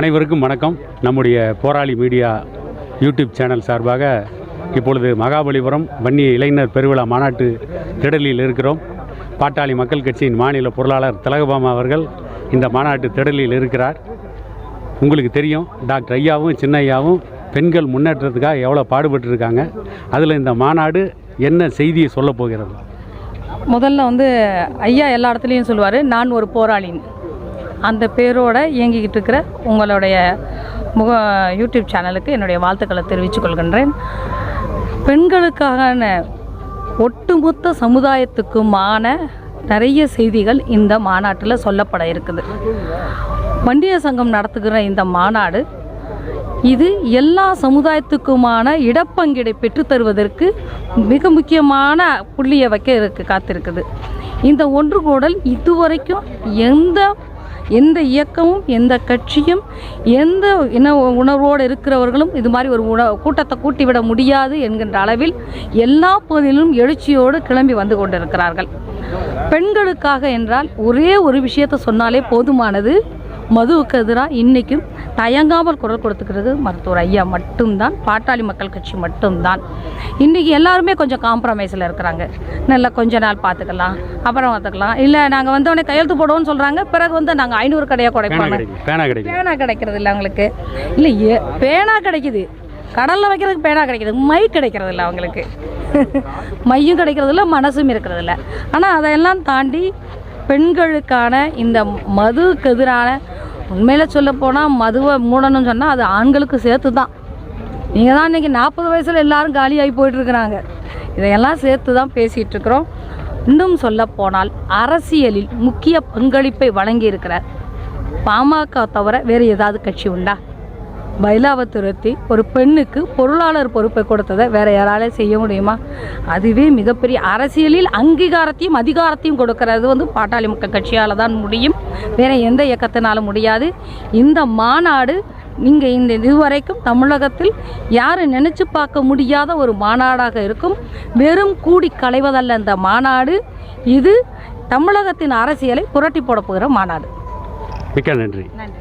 அனைவருக்கும் வணக்கம். நம்முடைய போராளி மீடியா யூடியூப் சேனல் சார்பாக இப்பொழுது மகாபலிபுரம் வன்னிய இளைஞர் பெருவிழா மாநாட்டு திடலில் இருக்கிறோம். பாட்டாளி மக்கள் கட்சியின் மாநில பொருளாளர் திலகபாமா அவர்கள் இந்த மாநாட்டு திடலில் இருக்கிறார். உங்களுக்கு தெரியும் டாக்டர் ஐயாவும் சின்ன ஐயாவும் பெண்கள் முன்னேற்றத்துக்காக எவ்வளோ பாடுபட்டிருக்காங்க. அதில் இந்த மாநாடு என்ன செய்தியை சொல்லப் போகிறது? முதல்ல வந்து ஐயா எல்லா இடத்துலையும் சொல்லுவார் நான் ஒரு போராளின்னு. அந்த பேரோடு இயங்கிக்கிட்டு இருக்கிற உங்களுடைய முக யூடியூப் சேனலுக்கு என்னுடைய வாழ்த்துக்களை தெரிவித்துக் கொள்கின்றேன். பெண்களுக்கான ஒட்டுமொத்த சமுதாயத்துக்குமான நிறைய செய்திகள் இந்த மாநாட்டில் சொல்லப்பட இருக்குது. வண்டிய சங்கம் நடத்துகிற இந்த மாநாடு இது எல்லா சமுதாயத்துக்குமான இடப்பங்கீடை பெற்றுத் தருவதற்கு மிக முக்கியமான புள்ளியை வைக்க இருக்கு காத்திருக்குது. இந்த ஒன்று கூடல் இதுவரைக்கும் எந்த எந்த இயக்கமும் எந்த கட்சியும் எந்த இன உணர்வோடு இருக்கிறவர்களும் இது மாதிரி ஒரு உண கூட்டத்தை கூட்டிவிட முடியாது என்கின்ற அளவில் எல்லா பகுதியிலும் எழுச்சியோடு கிளம்பி வந்து கொண்டிருக்கிறார்கள். பெண்களுக்காக என்றால் ஒரே ஒரு விஷயத்தை சொன்னாலே போதுமானது. மதுவுக்கு எதிராக இன்றைக்கும் தயங்காமல் குரல் கொடுத்துக்கிறது மருத்துவர் ஐயா மட்டும்தான் பாட்டாளி மக்கள் கட்சி மட்டும்தான். இன்றைக்கி எல்லாருமே கொஞ்சம் காம்ப்ரமைஸில் இருக்கிறாங்க. நல்லா கொஞ்ச நாள் பார்த்துக்கலாம் அப்புறம் பார்த்துக்கலாம். இல்லை நாங்கள் வந்தவொடனே கையெழுத்து போடுவோம்னு சொல்கிறாங்க பிறகு வந்து நாங்கள் ஐநூறு கடையாக குறைப்பாங்க பேனா கிடைக்கிறது இல்லை அவங்களுக்கு. இல்லை ஏ பேனா கிடைக்குது. கடலில் வைக்கிறதுக்கு பேனா கிடைக்குது. மை கிடைக்கிறது இல்லை அவங்களுக்கு. மையும் கிடைக்கிறது இல்லை மனசும் இருக்கிறது இல்லை. ஆனால் அதையெல்லாம் தாண்டி பெண்களுக்கான இந்த மதுவுக்கு எதிரான உண்மையில் சொல்ல போனால் மதுவை மூடணும்னு சொன்னால் அது ஆண்களுக்கு சேர்த்து தான் நீங்கள் தான் இன்றைக்கி நாற்பது வயசில் எல்லோரும் காலியாகி போயிட்டுருக்குறாங்க. இதையெல்லாம் சேர்த்து தான் பேசிகிட்டு இருக்கிறோம் இன்னும் சொல்ல போனால் அரசியலில் முக்கிய பங்களிப்பை வழங்கியிருக்கிறார். பாமக தவிர வேறு ஏதாவது கட்சி உண்டா? பைலாவை திருத்தி ஒரு பெண்ணுக்கு பொருளாளர் பொறுப்பை கொடுத்ததை வேற யாராலே செய்ய முடியுமா? அதுவே மிகப்பெரிய அரசியலில் அங்கீகாரத்தையும் அதிகாரத்தையும் கொடுக்கறது வந்து பாட்டாளி மக்கள் கட்சியால் தான் முடியும். வேற எந்த இயக்கத்தினாலும் முடியாது. இந்த மாநாடு நீங்கள் இந்த இதுவரைக்கும் தமிழகத்தில் யாரும் நினச்சி பார்க்க முடியாத ஒரு மாநாடாக இருக்கும். வெறும் கூடி களைவதல்ல இந்த மாநாடு. இது தமிழகத்தின் அரசியலை புரட்டி போட போகிற மாநாடு. மிக்க நன்றி. நன்றி.